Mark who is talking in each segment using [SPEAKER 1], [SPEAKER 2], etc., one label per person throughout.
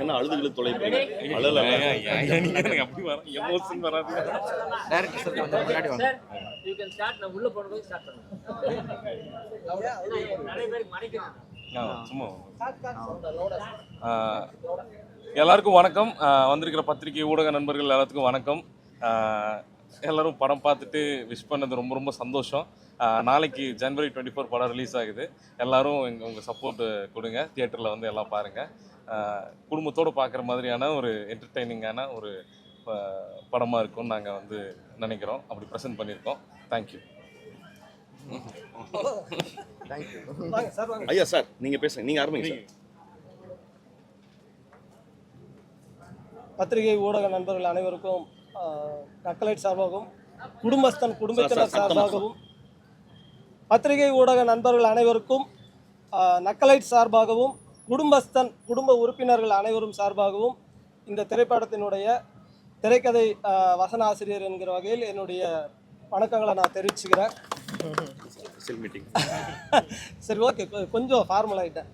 [SPEAKER 1] என்ன அழுதுகளை தொலைப்பீங்க அழல.
[SPEAKER 2] எனக்கு அப்படி வர எமோஷன் வராது.
[SPEAKER 3] டேரக்டர் சார் கொஞ்சம் முன்னாடி வாங்க.
[SPEAKER 4] சார் யூ கேன் ஸ்டார்ட் நான் உள்ள போனதும் ஸ்டார்ட் பண்ணுங்க. நிறைய பேருக்கு மறைக்கிறேன்
[SPEAKER 2] சும்மா எல்லாருக்கும் வணக்கம். வந்திருக்கிற பத்திரிகை ஊடக நண்பர்கள் எல்லாத்துக்கும் வணக்கம். எல்லாரும் படம் பார்த்துட்டு விஷ் பண்ணது ரொம்ப ரொம்ப சந்தோஷம். நாளைக்கு ஜனவரி டுவெண்ட்டி ஃபோர் படம் ரிலீஸ் ஆகுது. எல்லாரும் எங்க உங்கள் சப்போர்ட் கொடுங்க. தியேட்டரில் வந்து எல்லாம் பாருங்கள் குடும்பத்தோடு பார்க்குற மாதிரியான ஒரு என்டர்டெய்னிங்கான ஒரு படமாக இருக்கும்னு நாங்கள் வந்து நினைக்கிறோம். அப்படி ப்ரெசென்ட் பண்ணியிருக்கோம். தேங்க்யூ
[SPEAKER 1] ஐயா சார் நீங்க பேசுங்க. நீங்க ஆரம்பிங்க சார்.
[SPEAKER 5] பத்திரிகை ஊடக நண்பர்கள் அனைவருக்கும் நக்கலைட் சார்பாகவும் குடும்பஸ்தன் குடும்பத்தினர் சார்பாகவும் பத்திரிகை ஊடக நண்பர்கள் அனைவருக்கும் நக்கலைட் சார்பாகவும் குடும்பஸ்தன் குடும்ப உறுப்பினர்கள் அனைவரும் சார்பாகவும் இந்த திரைப்படத்தினுடைய திரைக்கதை வசன ஆசிரியர் என்கிற வகையில் என்னுடைய வணக்கங்களை நான் தெரிவிச்சுக்கிறேன். சரி ஓகே. கொஞ்சம் ஃபார்மல் ஆகிட்டேன்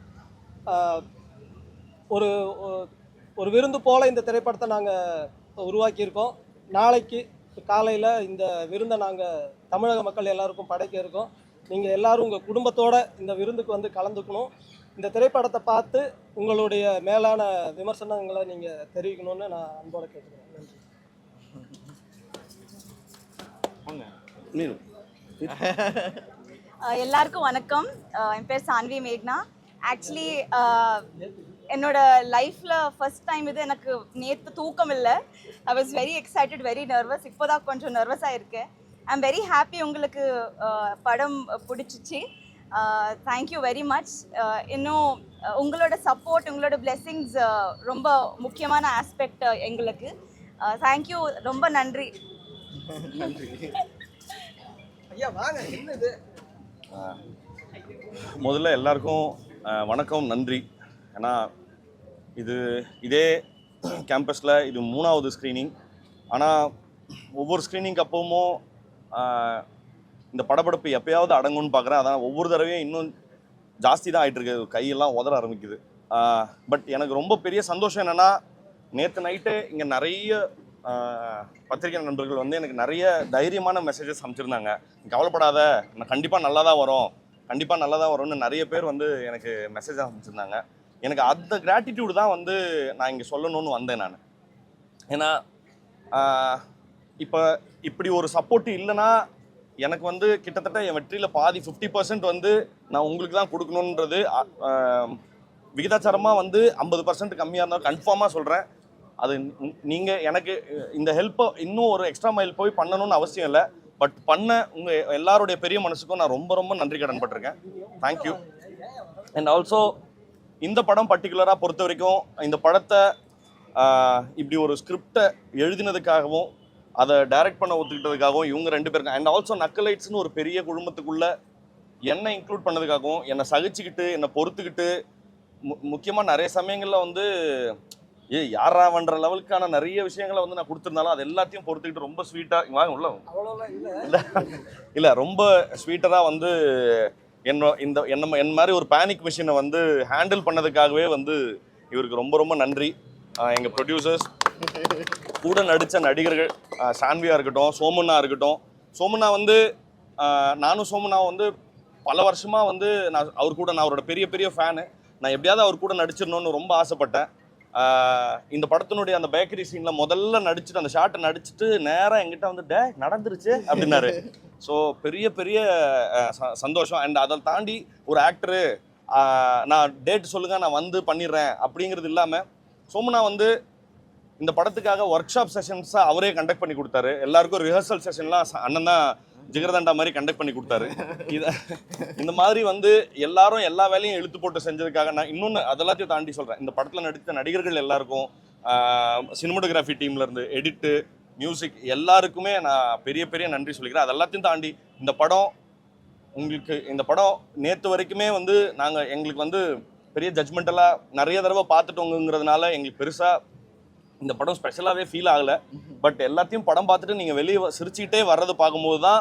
[SPEAKER 5] ஒரு ஒரு விருந்து போல் இந்த திரைப்படத்தை நாங்கள் உருவாக்கியிருக்கோம். நாளைக்கு காலையில் இந்த விருந்தை நாங்கள் தமிழக மக்கள் எல்லாருக்கும் படைக்க இருக்கோம். நீங்கள் எல்லாரும் உங்கள் குடும்பத்தோட இந்த விருந்துக்கு வந்து கலந்துக்கணும். இந்த திரைப்படத்தை பார்த்து உங்களுடைய மேலான விமர்சனங்களை நீங்கள் தெரிவிக்கணும்னு நான் அன்போட கேட்டுக்கிறேன். நன்றி.
[SPEAKER 6] எல்லாருக்கும் வணக்கம். என் பேர் சான்வி மேக்னா. ஆக்சுவலி என்னோட லைஃப்பில் ஃபர்ஸ்ட் டைம் இது எனக்கு நேற்று தூக்கம் இல்லை I was very excited very nervous இப்போ தான் கொஞ்சம் நர்வஸாக இருக்கேன் ஐ எம் வெரி ஹாப்பி உங்களுக்கு படம் பிடிச்சிச்சு. தேங்க்யூ வெரி மச் இன்னும் உங்களோட சப்போர்ட் உங்களோட பிளெஸ்ஸிங்ஸ் ரொம்ப முக்கியமான ஆஸ்பெக்ட் எங்களுக்கு. தேங்க்யூ ரொம்ப நன்றி.
[SPEAKER 1] முதல்ல எல்லாருக்கும் வணக்கம் நன்றி. ஏன்னா இது இதே கேம்பஸில் இது மூணாவது ஸ்க்ரீனிங் ஆனால் ஒவ்வொரு ஸ்க்ரீனிங் அப்பவும் இந்த படபடப்பு எப்பயாவது அடங்கும்னு பார்க்குறேன் அதான் ஒவ்வொரு தடவையும் இன்னும் ஜாஸ்தி தான் ஆயிட்டு இருக்கு. கையெல்லாம் உதற ஆரம்பிக்குது. பட் எனக்கு ரொம்ப பெரிய சந்தோஷம் என்னென்னா நேற்று நைட்டு இங்கே நிறைய பத்திரிகை நண்பர்கள் வந்து எனக்கு நிறைய தைரியமான மெசேஜஸ் அமைச்சிருந்தாங்க கவலைப்படாத. நான் கண்டிப்பாக நல்லா தான் வரும். கண்டிப்பாக நல்லா தான் வரும்னு நிறைய பேர் வந்து எனக்கு மெசேஜ் அமைச்சிருந்தாங்க எனக்கு அந்த கிராட்டிடியூடு தான் வந்து நான் இங்கே சொல்லணும்னு வந்தேன் நான். ஏன்னா இப்போ இப்படி ஒரு சப்போர்ட் இல்லைன்னா எனக்கு வந்து கிட்டத்தட்ட என் வெற்றியில் பாதி ஃபிஃப்டி பர்சன்ட் வந்து நான் உங்களுக்கு தான் கொடுக்கணுன்றது விகிதாச்சாரமாக வந்து ஐம்பது பர்சன்ட் கம்மியாக இருந்தாலும் கன்ஃபார்மாக சொல்கிறேன் அது நீங்கள் எனக்கு இந்த ஹெல்ப்பை இன்னும் ஒரு எக்ஸ்ட்ரா மைல் போய் பண்ணணும்னு அவசியம் இல்லை. பட் பண்ண உங்கள் எல்லாருடைய பெரிய மனசுக்கும் நான் ரொம்ப ரொம்ப நன்றி கடன் பட்டிருக்கேன். தேங்க்யூ அண்ட் ஆல்சோ இந்த படம் பர்டிகுலராக பொறுத்த வரைக்கும் இந்த படத்தை இப்படி ஒரு ஸ்கிரிப்டை எழுதினதுக்காகவும் அதை டைரக்ட் பண்ண ஒத்துக்கிட்டதுக்காகவும் இவங்க ரெண்டு பேருக்கும் அண்ட் ஆல்சோ நக்கலைட்ஸ்னு ஒரு பெரிய குடும்பத்துக்குள்ள என்னை இன்க்ளூட் பண்ணதுக்காகவும் என்னை சகிச்சுக்கிட்டு என்னை பொறுத்துக்கிட்டு மு முக்கியமாக நிறைய சமயங்களில் வந்து ஏ யாராவன்ற லெவலுக்கான நிறைய விஷயங்களை வந்து நான் கொடுத்துருந்தாலும் அது எல்லாத்தையும் பொறுத்துக்கிட்டு ரொம்ப ஸ்வீட்டாக வாங்க உள்ள
[SPEAKER 5] இல்ல.
[SPEAKER 1] இல்ல ரொம்ப ஸ்வீட்டராக வந்து என்ன இந்த என்ன என் மாதிரி ஒரு பேனிக் மிஷினை வந்து ஹேண்டில் பண்ணதுக்காகவே வந்து இவருக்கு ரொம்ப ரொம்ப நன்றி. எங்கள் ப்ரொடியூசர்ஸ் கூட நடித்த நடிகர்கள் சான்வியாக இருக்கட்டும் சோமண்ணா இருக்கட்டும். சோமண்ணா வந்து நானும் சோமண்ணா வந்து பல வருஷமாக வந்து நான் அவர் கூட நான் அவரோட பெரிய பெரிய ஃபேனு நான் எப்படியாவது அவர் கூட நடிச்சிடணும்னு ரொம்ப ஆசைப்பட்டேன். இந்த படத்தினுடைய அந்த பேக்கரி சீன்ல முதல்ல நடிச்சுட்டு அந்த ஷாட்டை நடிச்சுட்டு நேராக எங்கிட்ட வந்து டே நடந்துருச்சு அப்படின்னாரு. ஸோ பெரிய பெரிய ச- சந்தோஷம். அண்ட் அதை தாண்டி ஒரு ஆக்டரு நான் டேட் சொல்லுங்க நான் வந்து பண்ணிடுறேன் அப்படிங்கிறது இல்லாமல் சோமனா வந்து இந்த படத்துக்காக ஒர்க் ஷாப் செஷன்ஸை அவரே கண்டக்ட் பண்ணி கொடுத்தாரு. எல்லாருக்கும் ரிஹர்சல் செஷன்லாம் அண்ணன் தான் ஜிகர்தண்டா மாதிரி கண்டக்ட் பண்ணி கொடுத்தாரு. இத இந்த மாதிரி வந்து எல்லாரும் எல்லா வேலையும் இழுத்து போட்டு செஞ்சதுக்காக நான் இன்னொன்று அதெல்லாத்தையும் தாண்டி சொல்கிறேன் இந்த படத்தில் நடித்த நடிகர்கள் எல்லாருக்கும் சினிமோட்டோகிராஃபி டீம்ல இருந்து எடிட்டு மியூசிக் எல்லாருக்குமே நான் பெரிய பெரிய நன்றி சொல்லிக்கிறேன். அது எல்லாத்தையும் தாண்டி இந்த படம் உங்களுக்கு இந்த படம் நேற்று வரைக்குமே வந்து நாங்கள் எங்களுக்கு வந்து பெரிய ஜட்மெண்டலாக நிறைய தடவை பார்த்துட்டோங்கிறதுனால எங்களுக்கு பெருசாக இந்த படம் ஸ்பெஷலாகவே ஃபீல் ஆகலை. பட் எல்லாத்தையும் படம் பார்த்துட்டு நீங்கள் வெளியே சிரிச்சுக்கிட்டே வர்றது பார்க்கும்போது தான்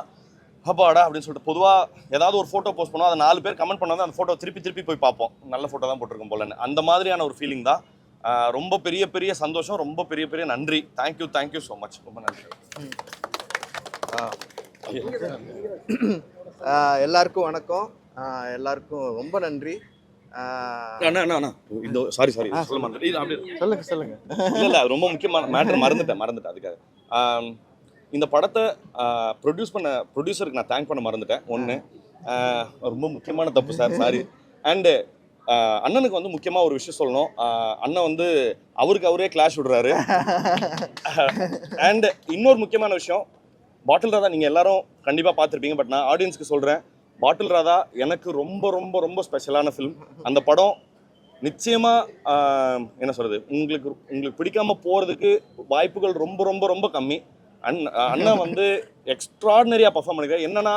[SPEAKER 1] அப்பாடா அப்படின்னு சொல்லிட்டு பொதுவாக ஏதாவது ஒரு ஃபோட்டோ போஸ்ட் பண்ணோம் அதை நாலு பேர் கமெண்ட் பண்ணாதான் அந்த ஃபோட்டோ திருப்பி திருப்பி போய் பார்ப்போம். நல்ல ஃபோட்டோ தான் போட்டிருக்கோம் போலன்னு. அந்த மாதிரியான ஒரு ஃபீலிங் தான். ரொம்ப பெரிய பெரிய சந்தோஷம் ரொம்ப பெரிய பெரிய நன்றி. தேங்க்யூ தேங்க்யூ ஸோ மச் ரொம்ப நன்றி.
[SPEAKER 3] எல்லாருக்கும் வணக்கம். எல்லாருக்கும் ரொம்ப நன்றி.
[SPEAKER 1] இந்த சாரி சாரி சொல்ல மாட்டேன்
[SPEAKER 3] சொல்லுங்க சொல்லுங்க.
[SPEAKER 1] இல்லை ரொம்ப முக்கியமான மேட்டர் மறந்துட்டேன் மறந்துட்டேன் அதுக்காக. இந்த படத்தை ப்ரொடியூஸ் பண்ண ப்ரொடியூசருக்கு நான் தேங்க் பண்ண மறந்துட்டேன். ஒன்று ரொம்ப முக்கியமான தப்பு சார் சாரி அண்டு அண்ணனுக்கு வந்து முக்கியமாக ஒரு விஷயம் சொல்லணும். அண்ணன் வந்து அவருக்கு அவரே கிளாஷ் விடுறாரு. அண்ட் இன்னொரு முக்கியமான விஷயம் பாட்டில் ராதா நீங்கள் எல்லாரும் கண்டிப்பாக பார்த்துருப்பீங்க பட் நான் ஆடியன்ஸ்க்கு சொல்கிறேன் பாட்டில் ராதா எனக்கு ரொம்ப ரொம்ப ரொம்ப ஸ்பெஷலான ஃபிலிம் அந்த படம் நிச்சயமாக என்ன சொல்கிறது உங்களுக்கு உங்களுக்கு பிடிக்காம போகிறதுக்கு வாய்ப்புகள் ரொம்ப ரொம்ப ரொம்ப கம்மி. அண் அண்ணன் வந்து எக்ஸ்ட்ராடினரியாக பர்ஃபார்ம் பண்ணிருக்காரு. என்னன்னா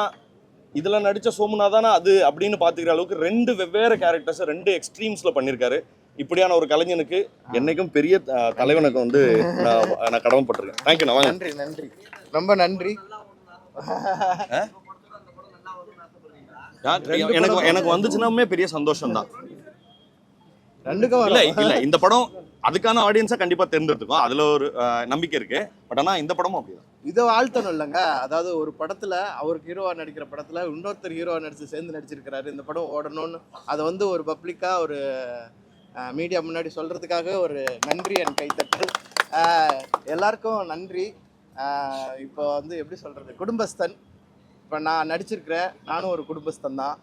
[SPEAKER 1] இதில் நடித்த சோமுனாதானா அது அப்படின்னு பார்த்துக்கிற அளவுக்கு ரெண்டு வெவ்வேறு கேரக்டர்ஸ் ரெண்டு எக்ஸ்ட்ரீம்ஸில் பண்ணியிருக்காரு இப்படியான ஒரு கலைஞனுக்கு என்னைக்கும் பெரிய தலைவனுக்கு வந்து நான் நான் கடமைப்பட்டிருக்கேன் தேங்க்யூ நான் வாங்க.
[SPEAKER 3] நன்றி நன்றி. ரொம்ப நன்றி.
[SPEAKER 1] எனக்கு எனக்கு வந்துச்சுன்னாமே பெரிய சந்தோஷம் தான்
[SPEAKER 3] ரெண்டுக்கும்
[SPEAKER 1] இல்ல. இல்ல இந்த படம் அதுக்கான ஆடியன்ஸாக கண்டிப்பா தேர்ந்தெடுத்துக்கும் அதுல ஒரு நம்பிக்கை இருக்கு. பட் ஆனா இந்த படமும் அப்படிதான்.
[SPEAKER 3] இதை வாழ்த்தணும் இல்லைங்க. அதாவது ஒரு படத்துல அவருக்கு ஹீரோவா நடிக்கிற படத்துல இன்னொருத்தர் ஹீரோவா நடிச்சு சேர்ந்து நடிச்சிருக்கிறாரு. இந்த படம் ஓடணும்னு அதை வந்து ஒரு பப்ளிக்கா ஒரு மீடியா முன்னாடி சொல்றதுக்காக ஒரு நன்றி என் கைத்தட்டல். எல்லாருக்கும் நன்றி. இப்போ வந்து எப்படி சொல்றது? குடும்பஸ்தன். இப்போ நான் நடிச்சிருக்கிறேன். நானும் ஒரு குடும்பஸ்தன் தான்.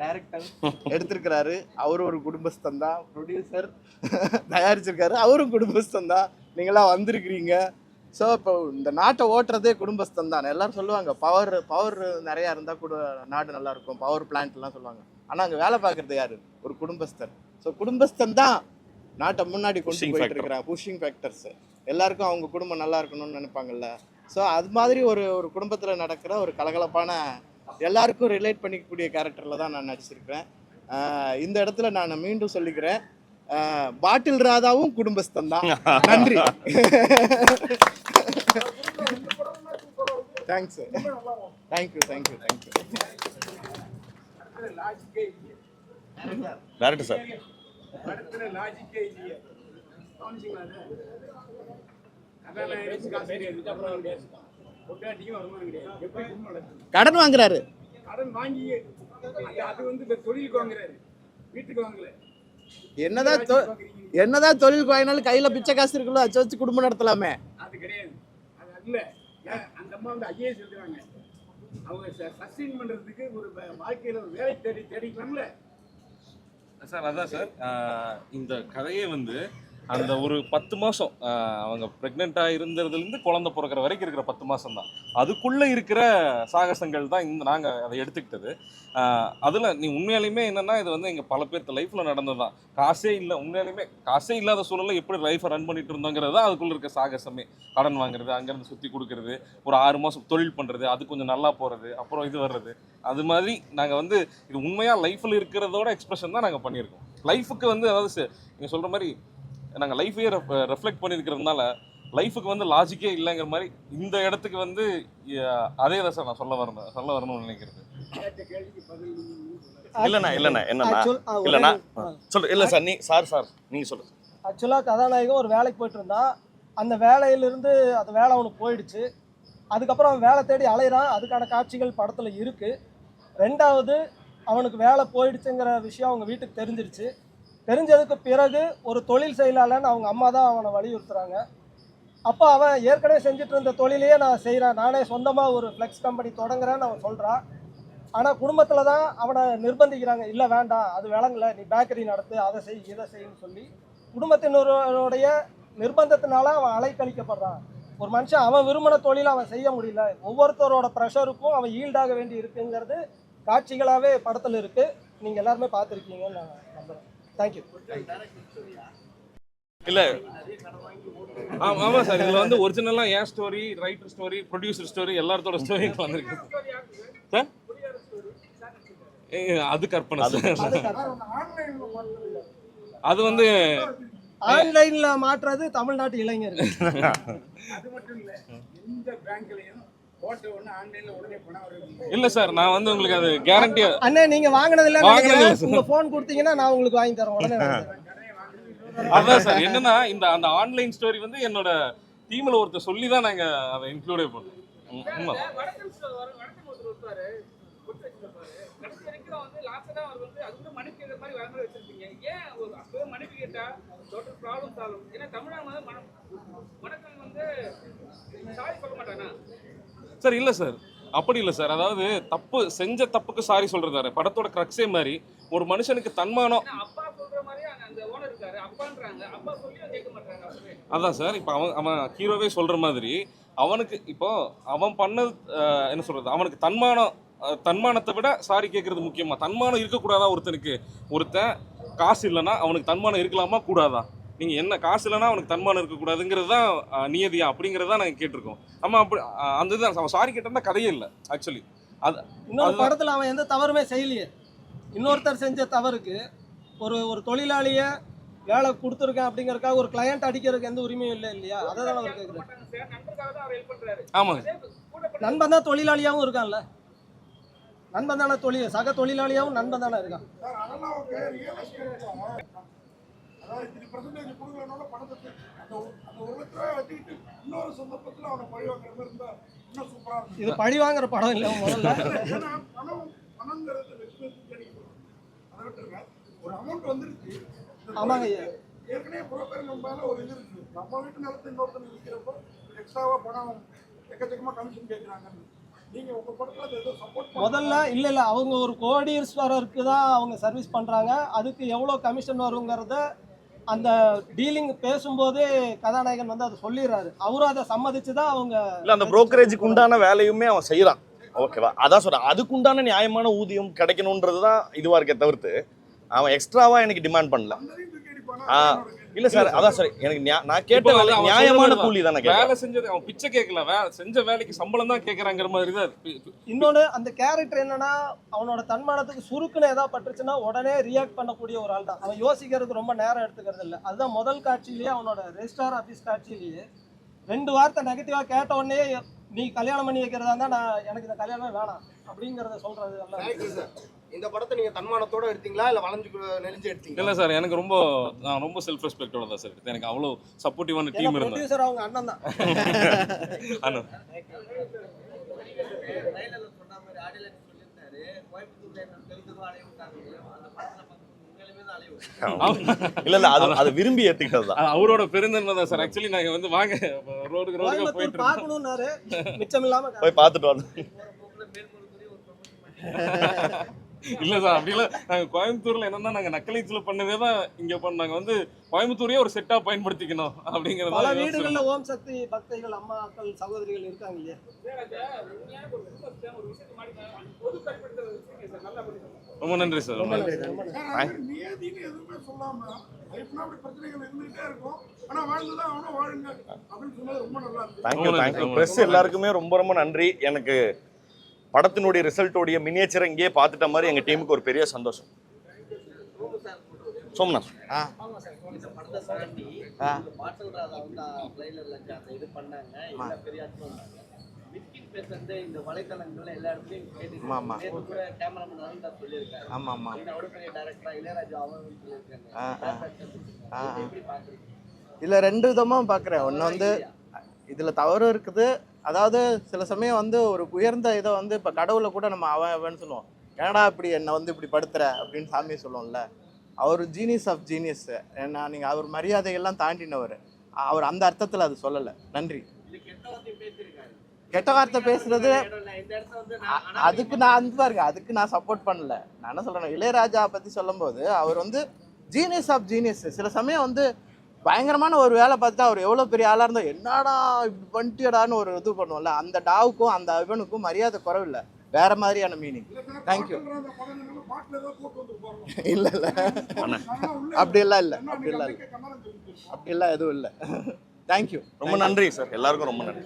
[SPEAKER 3] டைரக்டர் எடுத்திருக்கிறாரு. அவரும் ஒரு குடும்பஸ்தன் தான். ப்ரொடியூசர் தயாரிச்சிருக்காரு. அவரும் குடும்பஸ்தன் தான். நீங்களாம் வந்திருக்கிறீங்க. ஸோ இப்போ இந்த நாட்டை ஓட்டுறதே குடும்பஸ்தன் தான். எல்லாரும் சொல்லுவாங்க பவர் பவர் நிறையா இருந்தால் கூட நாடு நல்லா இருக்கும். பவர் பிளான்ட்லாம் சொல்லுவாங்க. ஆனால் அங்கே வேலை பார்க்குறது யாரு? ஒரு குடும்பஸ்தன் ஸோ குடும்பஸ்தன் தான் நாட்டை முன்னாடி கொண்டு போயிட்டு. இருக்கிறாங்க. புஷிங் ஃபேக்டர்ஸ் எல்லாருக்கும் அவங்க குடும்பம் நல்லா இருக்கணும்னு நினைப்பாங்கல்ல. ஸோ அது மாதிரி ஒரு ஒரு குடும்பத்தில் நடக்கிற ஒரு கலகலப்பான எல்லாருக்கும் ரிலேட் பண்ணிக்கக்கூடிய கேரக்டரில் தான் நான் நடிச்சிருக்கிறேன். இந்த இடத்துல நான் மீண்டும் சொல்லிக்கிறேன். பாட்டில் ராதாவும் குடும்பஸ்தன் தான். நன்றி. Thanks thank you thank you thank you
[SPEAKER 1] director sir
[SPEAKER 4] லாஜிக்கே
[SPEAKER 3] கடன் வாங்குறாரு.
[SPEAKER 4] கடன் வாங்கி அது அது வந்து இந்த தொழிலுக்கு வாங்குறாரு. வீட்டுக்கு வாங்கல.
[SPEAKER 3] என்னதான் என்னதான் தொழில் வாங்கினாலும் கையில பிச்சை காசு இருக்குல்ல அதை வச்சு குடும்பம் நடத்தலாமே.
[SPEAKER 4] அது கிடையாது. அது இல்ல ஏன்? அந்த அம்மா வந்து ஐஏஎஸ் எழுதுறாங்க. அவங்க சஸ்டெயின் பண்றதுக்கு ஒரு வாழ்க்கையில ஒரு வேலை தேடி தேடிக்கலாம்ல.
[SPEAKER 2] சார் அதான் சார். இந்த கதையே வந்து அந்த ஒரு பத்து மாதம் அவங்க ப்ரெக்னெண்ட்டாக இருந்ததுலேருந்து குழந்த பிறக்கிற வரைக்கும் இருக்கிற பத்து மாதம் தான் அதுக்குள்ளே இருக்கிற சாகசங்கள் தான் இந்த நாங்கள் அதை எடுத்துக்கிட்டது. அதில் நீ உண்மையாலுமே என்னென்னா இது வந்து எங்கள் பல பேர்த்த லைஃப்பில் நடந்தது தான் காசே இல்லை உண்மையாலுமே காசே இல்லாத சூழலில் எப்படி லைஃப்பை ரன் பண்ணிட்டு இருந்தோங்கிறது தான் அதுக்குள்ளே இருக்க சாகசமே. கடன் வாங்குறது அங்கேருந்து சுற்றி கொடுக்குறது ஒரு ஆறு மாதம் தொழில் பண்ணுறது அது கொஞ்சம் நல்லா போகிறது அப்புறம் இது வர்றது. அது மாதிரி நாங்கள் வந்து இது உண்மையாக லைஃப்பில் இருக்கிறதோட எக்ஸ்பிரஷன் தான் நாங்கள் பண்ணியிருக்கோம். லைஃபுக்கு வந்து அதாவது நீங்கள் சொல்கிற மாதிரி நாங்கள் லைஃபையே ரெஃப்ளெக்ட் பண்ணியிருக்கிறதுனால லைஃபுக்கு வந்து லாஜிக்கே இல்லைங்கிற மாதிரி இந்த இடத்துக்கு வந்து அதே தான் சார் நான் சொல்ல வரணும் சொல்ல வரணும்னு நினைக்கிறது.
[SPEAKER 1] இல்லண்ணா இல்லண்ணா என்னண்ணா? இல்லண்ணா. சொல்லு இல்ல சார் நீ சார் சார் நீங்க சொல்லுங்க.
[SPEAKER 5] ஆக்சுவலாக கதாநாயகன் ஒரு வேலைக்கு போயிட்டு இருந்தான் அந்த வேலையிலிருந்து அந்த வேலை அவனுக்கு போயிடுச்சு. அதுக்கப்புறம் அவன் வேலை தேடி அலையிறான் அதுக்கான காட்சிகள் படத்தில் இருக்குது ரெண்டாவது அவனுக்கு வேலை போயிடுச்சுங்கிற விஷயம் அவங்க வீட்டுக்கு தெரிஞ்சிருச்சு. தெரிஞ்சதுக்கு பிறகு ஒரு தொழில் செய்யலான்னு அவங்க அம்மா தான் அவனை வலியுறுத்துறாங்க. அப்போ அவன் ஏற்கனவே செஞ்சுட்டு இருந்த தொழிலையே நான் செய்கிறேன் நானே சொந்தமாக ஒரு ஃப்ளெக்ஸ் கம்பெனி தொடங்குறேன்னு அவன் சொல்கிறான் ஆனால் குடும்பத்தில் தான் அவனை நிர்பந்திக்கிறாங்க. இல்லை வேண்டாம். அது விளங்கல. நீ பேக்கரி நடத்து. அதை செய் இதை செய்யுன்னு சொல்லி. குடும்பத்தினருடைய நிர்பந்தத்தினால அவன் அலைக்கழிக்கப்படுறான். ஒரு மனுஷன் அவன் விரும்பின தொழில் அவன் செய்ய முடியல. ஒவ்வொருத்தரோட ப்ரெஷருக்கும் அவன் ஈல்டாக வேண்டி இருக்குங்கிறது காட்சிகளாகவே படத்தில் இருக்குது நீங்கள் எல்லாருமே பார்த்துருக்கீங்கன்னு நான் நம்புகிறேன் தேங்க்யூ
[SPEAKER 1] இல்ல.
[SPEAKER 2] ஆமா ஆமா சார். இதுல வந்து ஒரிஜினலா என் story writer story producer story எல்லாத்தோட ஸ்டோரி வந்திருக்கு. சார்? அது கற்பனை சார். அது வந்து
[SPEAKER 5] ஆன்லைனில் மாற்றுறது தமிழ்நாட்டு இளைஞர்கள்.
[SPEAKER 4] அது மட்டும் இல்ல எந்த பேங்க்லயும்
[SPEAKER 2] இல்ல சார் நான் வந்து உங்களுக்கு அது கேரண்டியா
[SPEAKER 5] அண்ணே நீங்க வாங்கினது இல்ல. உங்க போன் கொடுத்தீங்கன்னா நான் உங்களுக்கு வாங்கி தரேன் உடனே.
[SPEAKER 2] அதான் சார் என்னன்னா இந்த அந்த ஆன்லைன் ஸ்டோரி வந்து என்னோட டீம்ல ஒருத்தர் சொல்லி தான் நாங்க அதை இன்க்ளூடே பண்ணோம். உண்மை.
[SPEAKER 7] ப்ராப்ளம் சால்வ் ஏன்னா தமிழகம் வந்து மனம் வந்து சாரி சொல்ல மாட்டானா?
[SPEAKER 2] சார் இல்ல சார். அப்படி இல்ல சார். அதாவது தப்பு செஞ்ச தப்புக்கு சாரி சொல்றாரு படத்தோட கிரக்ஸே மாதிரி ஒரு மனுஷனுக்கு தன்மானம் அதான் சார். இப்போ அவன் அவன் ஹீரோவே சொல்ற மாதிரி அவனுக்கு இப்போ அவன் பண்ணது என்ன சொல்றது? அவனுக்கு தன்மானம் தன்மானத்தை விட சாரி கேட்கறது முக்கியமா? தன்மானம் இருக்கக்கூடாதா ஒருத்தனுக்கு? ஒருத்தன் காசு இல்லைன்னா அவனுக்கு தன்மானம் இருக்கலாமா? கூடாதா? நீங்க என்ன காசு இல்லைன்னா அவனுக்கு தன்மானம் இருக்கக்கூடாதுங்கிறது தான் நியதியா அப்படிங்கிறது தான் நாங்கள் கேட்டிருக்கோம். ஆமா அப்படி அந்த இதுதான் அவன் சாரி கேட்டா கதையே இல்லை ஆக்சுவலி அது
[SPEAKER 5] இன்னொரு. படத்துல அவன் எந்த தவறுமே செய்யலையே. இன்னொருத்தர் செஞ்ச தவறுக்கு ஒரு ஒரு தொழிலாளிய வேலை கொடுத்துருக்கேன் அப்படிங்கறதுக்காக ஒரு கிளையண்ட் அடிக்கிறதுக்கு எந்த உரிமையும் இல்லை இல்லையா? அதை தான் அவர்
[SPEAKER 7] பண்றாரு
[SPEAKER 2] ஆமாங்க.
[SPEAKER 5] நண்பன் தான் தொழிலாளியாகவும் இருக்கான்ல. நண்பன் தானே தொழில் சக தொழிலாளியாகவும் நண்பன் தானே இருக்கான்
[SPEAKER 4] சார் அதெல்லாம் ஓகே ரியல் எஸ்டேட்ல அதாவது த்ரீ பர்சன்டேஜ் கொடுக்கலனால பணத்தை அந்த அந்த ஒரு லட்ச ரூபாய் வச்சுக்கிட்டு இன்னொரு சந்தர்ப்பத்தில் அவனை பழி வாங்குற மாதிரி இருந்தா இன்னும் சூப்பரா இருக்கும்.
[SPEAKER 5] இது பழி வாங்குற படம் இல்லை முதல்ல.
[SPEAKER 4] ஏன்னா பணம் பணங்கிறது வெற்றி கிடைக்கும் அதை விட்டுருங்க. ஒரு அமௌண்ட் வந்துருச்சு.
[SPEAKER 5] ஆமாங்க. ஐயா.
[SPEAKER 4] ஏற்கனவே புரோக்கர் மேல ஒரு இது இருக்கு. நம்ம வீட்டு நிலத்தை இன்னொருத்தர் விற்கிறப்போ எக்ஸ்ட்ராவா பணம் எக்கச்சக்கமா கமிஷன் கேட்குறாங்க நீங்க உங்க படத்துல அது ஏதோ சப்போர்ட்
[SPEAKER 5] முதல்ல இல்லை இல்லை. அவங்க ஒரு கோடீஸ்வரருக்கு தான் அவங்க சர்வீஸ் பண்ணுறாங்க அதுக்கு எவ்வளோ கமிஷன் வருங்கிறத அந்த டீலிங் பேசும்போதே கதாநாயகன் வந்து அதை சொல்லிடுறாரு. அவரும் அதை சம்மதிச்சு தான் அவங்க
[SPEAKER 1] இல்லை அந்த புரோக்கரேஜுக்கு உண்டான வேலையுமே அவன் செய்யறான் ஓகேவா அதான் சொல்கிறேன் அதுக்கு உண்டான நியாயமான ஊதியம் கிடைக்கணுன்றது தான் இதுவா இருக்கே தவிர்த்து அவன் எக்ஸ்ட்ராவா எனக்கு டிமாண்ட் பண்ணல. இல்ல சார் அதான் சார் எனக்கு நான் கேட்ட வேலை நியாயமான கூலி தானே
[SPEAKER 2] வேலை செஞ்சது அவன் பிச்சை கேட்கல வே செஞ்ச வேலைக்கு சம்பளம் தான் கேட்கறாங்கிற மாதிரி தான்.
[SPEAKER 5] இன்னொன்று அந்த கேரக்டர் என்னன்னா அவனோட தன்மானத்துக்கு சுருக்குன்னு ஏதாவது பட்டுருச்சுன்னா உடனே ரியாக்ட் பண்ணக்கூடிய ஒரு ஆள் தான் அவன் யோசிக்கிறதுக்கு ரொம்ப நேரம் எடுத்துக்கிறது இல்லை. அதுதான் முதல் காட்சியிலேயே அவனோட ரெஜிஸ்டார் ஆஃபீஸ் காட்சியிலேயே ரெண்டு வார்த்தை நெகட்டிவாக கேட்ட உடனே நீ கல்யாணம் பண்ணி வைக்கிறதா இருந்தா நான் எனக்கு இந்த கல்யாணமே வேணாம் அப்படிங்கிறத சொல்றது எல்லாம்
[SPEAKER 3] தேங்க்யூ சார் இந்த படத்தை நீங்க தன்மானத்தோட எடுத்தீங்களா? இல்ல வளைஞ்சு கு- நெளிஞ்சு எடுத்தீங்களா?
[SPEAKER 2] இல்ல சார் எனக்கு ரொம்ப நான் ரொம்ப செல்ஃப் ரெஸ்பெக்டோட தான் சார். எனக்கு அவ்வளோ சப்போர்ட்டிவான டீம் இருந்தாங்க
[SPEAKER 5] ப்ரொடியூசர் அவங்க அண்ணன் தான்.
[SPEAKER 1] இல்ல இல்ல அது அதை விரும்பி ஏத்துக்கிட்டது தான்.
[SPEAKER 2] அவரோட பெருந்தன்மை தான் சார். ஆக்சுவலி நாங்க வந்து வாங்க ரோடுக்கு ரோடுக்கு போயிட்டு இருக்கோம்
[SPEAKER 5] பார்க்கணும்னாரு. மிச்சம் இல்லாம
[SPEAKER 1] போய் பார்த்துட்டு வந்தோம்
[SPEAKER 2] இல்ல சார் அப்படி இல்ல. நாங்க கோயம்புத்தூர்ல என்னன்னா நாங்க நக்கலைச்சுல பண்ணதே தான் இங்க பண்ணாங்க வந்து கோயம்புத்தூரையே ஒரு செட்டா பயன்படுத்திக்கணும் அப்படிங்கறது
[SPEAKER 5] பல வீடுகள்ல ஓம் சக்தி பக்தைகள் அம்மாக்கள் சகோதரிகள் இருக்காங்க இல்லையா?
[SPEAKER 2] ரொம்ப நன்றி சார் ரொம்ப நன்றி.
[SPEAKER 1] Thank you press. எல்லாருக்குமே ரொம்ப ரொம்ப நன்றி. எனக்கு படத்தினுடைய ரிசல்ட்டோடைய மினியேச்சரை இங்கேயே பார்த்துட்ட மாதிரி எங்க டீமுக்கு ஒரு பெரிய சந்தோஷம். சோம்நாத்.
[SPEAKER 3] இதுல ரெண்டு விதமா பாக்குறேன். ஒண்ணு வந்து இதுல தவறு இருக்குது. அதாவது சில சமயம் வந்து ஒரு உயர்ந்த இதை வந்து இப்ப கடவுளை கூட நம்ம அவன் அவன் சொல்லுவோம். ஏன்டா இப்படி என்னை வந்து இப்படி படுத்துற? அப்படின்னு சாமியை சொல்லுவோம்ல. அவர் ஜீனியஸ் ஆஃப் ஜீனியஸ் ஏன்னா நீங்க அவர் மரியாதையெல்லாம் தாண்டினவர். அவர் அந்த அர்த்தத்துல அது சொல்லலை. நன்றி.
[SPEAKER 8] கெட்ட வார்த்தை
[SPEAKER 3] பேசுறது அதுக்கு நான் வந்து பாருங்க அதுக்கு நான் சப்போர்ட் பண்ணல. நான் என்ன சொல்றேன் இளையராஜா பத்தி சொல்லும்போது அவர் வந்து ஜீனியஸ் ஆஃப் ஜீனியஸ் சில சமயம் வந்து பயங்கரமான ஒரு வேலை பார்த்துட்டு அவர் எவ்வளோ பெரிய ஆளாக இருந்தால் என்னடா இப்படி பண்ணிட்டியடான்னு ஒரு இது பண்ணுவோம்ல. அந்த டாவுக்கும் அந்த இவனுக்கும் மரியாதை குறவில்லை. வேற மாதிரியான மீனிங் தேங்க்யூ இல்லை இல்லை. அப்படியெல்லாம் இல்லை. அப்படியெல்லாம் இல்லை. அப்படியெல்லாம் எதுவும் இல்லை. தேங்க்யூ
[SPEAKER 1] ரொம்ப நன்றி சார். எல்லாருக்கும் ரொம்ப நன்றி.